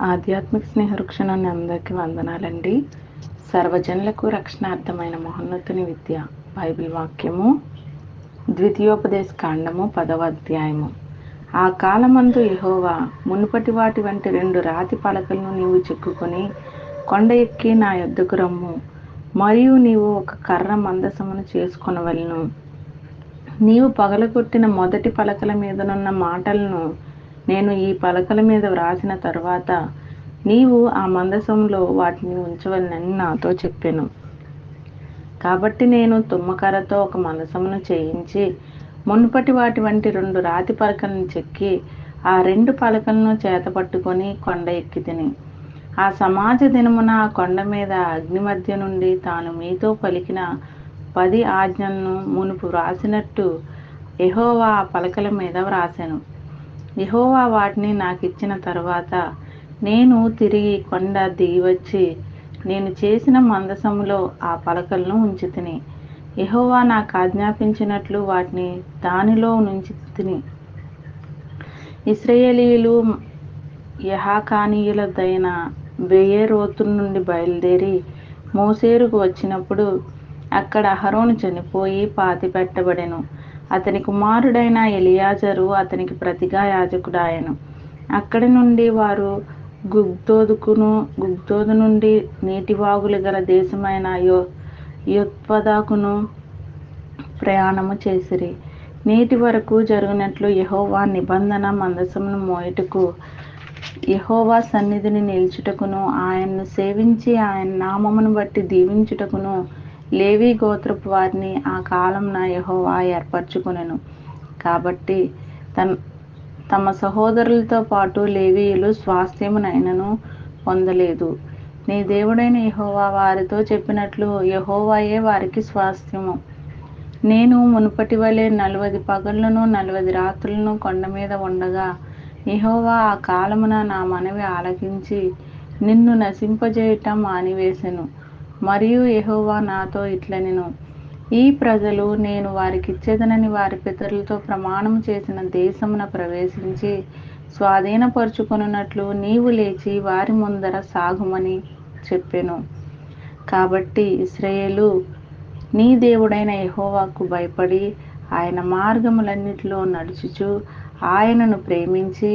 ఆధ్యాత్మిక స్నేహవృక్షణాన్ని అందరికీ వందనాలండి. సర్వజనులకు రక్షణార్థమైన మహోన్నతుని విద్య బైబిల్ వాక్యము ద్వితీయోపదేశ కాండము పదవ అధ్యాయము. ఆ కాలమందు యెహోవా మునుపటి వాటి వంటి రెండు రాతి పలకలను నీవు చెక్కుకొని కొండ ఎక్కి నా యొద్దకు రమ్ము. మరియు నీవు ఒక కర్ర మందసమును చేసుకొనవలను. నీవు పగలగొట్టిన మొదటి పలకల మీదనున్న మాటలను నేను ఈ పలకల మీద వ్రాసిన తర్వాత నీవు ఆ మందసంలో వాటిని ఉంచవలనని నాతో చెప్పాను. కాబట్టి నేను తుమ్మకర్రతో ఒక మందసమును చేయించి మునుపటి వాటి వంటి రెండు రాతి పలకలను చెక్కి ఆ రెండు పలకలను చేత పట్టుకొని కొండ ఎక్కి తిని. ఆ సమాజ దినమున ఆ కొండ మీద అగ్ని మధ్య నుండి తాను మీతో పలికిన పది ఆజ్ఞలను మునుపు వ్రాసినట్టు ఎహోవా ఆ పలకల మీద వ్రాసాను. యహోవా వాటిని నాకు ఇచ్చిన తర్వాత నేను తిరిగి కొండ దిగి వచ్చి నేను చేసిన మందసములో ఆ పలకలను ఉంచి తిని. యహోవా నాకు ఆజ్ఞాపించినట్లు వాటిని దానిలో నుంచి తిని. ఇస్రయేలీలు యహాకానీయులదైన బెయేరోతు నుండి బయలుదేరి మోసేరుకు వచ్చినప్పుడు అక్కడ అహరోను చనిపోయి పాతి పెట్టబడెను అతని కుమారుడైన ఎలియాజరు అతనికి ప్రతిగా యాజకుడాయను. అక్కడి నుండి వారు గుగ్దోదుకును గుగ్దోదు నుండి నీటివాగులు గల దేశమైన యో యుత్పదాకును ప్రయాణము చేసిరి. నేటి వరకు జరిగినట్లు యహోవా నిబంధన మందసమును మోయటకు యహోవా సన్నిధిని నిల్చుటకును ఆయన్ను సేవించి ఆయన నామమును బట్టి దీవించుటకును లేవీ గోత్రపు వారిని ఆ కాలంన యహోవా ఏర్పరచుకునెను. కాబట్టి తన తమ సహోదరులతో పాటు లేవీయులు స్వాస్థ్యమునైనను పొందలేదు. నీ దేవుడైన యహోవా వారితో చెప్పినట్లు యహోవాయే వారికి స్వాస్థ్యము. నేను మునుపటి వలె నలవది పగళ్ళను నలవది రాత్రులను కొండ మీద ఉండగా యహోవా ఆ కాలమున నా మనవి ఆలకించి నిన్ను నశింపజేయటం మానివేశెను మరియు యహోవా నాతో ఇట్లనెను. ఈ ప్రజలు నేను వారికి ఇచ్చేదనని వారి పితరులతో ప్రమాణం చేసిన దేశమున ప్రవేశించి స్వాధీనపరుచుకొనున్నట్లు నీవు లేచి వారి ముందర సాగుమని చెప్పెను. కాబట్టి ఇస్రాయేలు నీ దేవుడైన యహోవాకు భయపడి ఆయన మార్గములన్నిటిలో నడుచుచు ఆయనను ప్రేమించి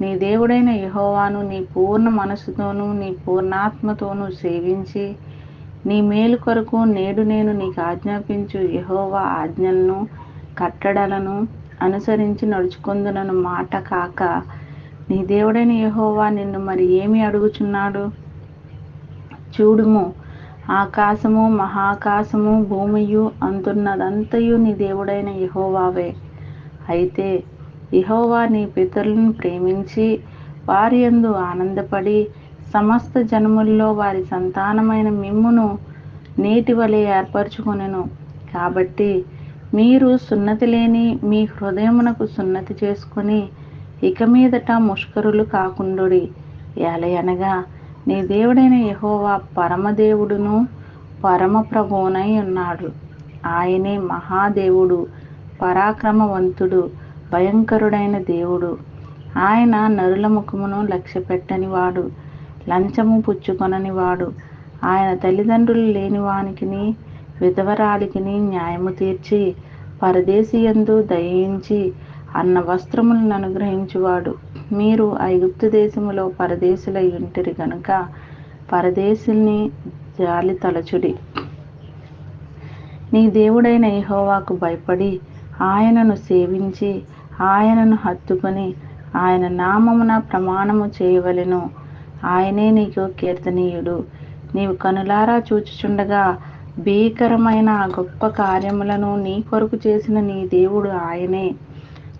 నీ దేవుడైన యహోవాను నీ పూర్ణ మనసుతోనూ నీ పూర్ణాత్మతోనూ సేవించి నీ మేలు కొరకు నేడు నేను నీకు ఆజ్ఞాపించు యహోవా ఆజ్ఞలను కట్టడలను అనుసరించి నడుచుకుందునను మాట కాక నీ దేవుడైన యహోవా నిన్ను మరి ఏమి అడుగుచున్నాడు? చూడుము ఆకాశము మహాకాశము భూమియు అంతున్నదంతయు నీ దేవుడైన యహోవావే. అయితే యహోవా నీ పితరులను ప్రేమించి వారి యందు ఆనందపడి సమస్త జనముల్లో వారి సంతానమైన మిమ్మును నేటి వలె ఏర్పరచుకొనెను. కాబట్టి మీరు సున్నతి లేని మీ హృదయమునకు సున్నతి చేసుకొని ఇక మీదట ముష్కరులు కాకుండుడి. ఏలయనగా నీ దేవుడైన యహోవా పరమదేవుడును పరమ ప్రభువునై ఉన్నాడు. ఆయనే మహాదేవుడు పరాక్రమవంతుడు భయంకరుడైన దేవుడు. ఆయన నరుల ముఖమును లక్ష్యపెట్టనివాడు. వాడు లంచము పుచ్చుకొనని వాడు. ఆయన తల్లిదండ్రులు లేనివానికిని విధవరాలికిని న్యాయము తీర్చి పరదేశీయందు దయించి అన్న వస్త్రములను అనుగ్రహించువాడు. మీరు ఐగుప్తు దేశములో పరదేశులై ఉంటిరి గనుక పరదేశుల్ని జాలి తలచుడి. నీ దేవుడైన ఇహోవాకు భయపడి ఆయనను సేవించి ఆయనను హత్తుకొని ఆయన నామమున ప్రమాణము చేయవలెను. ఆయనే నీకు కీర్తనీయుడు. నీవు కనులారా చూచుచుండగా భీకరమైన గొప్ప కార్యములను నీ కొరకు చేసిన నీ దేవుడు ఆయనే.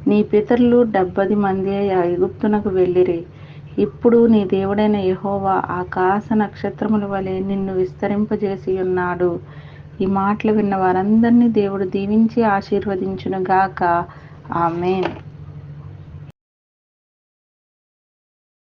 నీ పితరులు డెబ్బది మంది ఐగుప్తునకు వెళ్ళిరి. ఇప్పుడు నీ దేవుడైన యహోవా ఆకాశ నక్షత్రముల వలె నిన్ను విస్తరింపజేసి ఉన్నాడు. ఈ మాటలు విన్న వారందరినీ దేవుడు దీవించి ఆశీర్వదించునుగాక. ఆమెన్.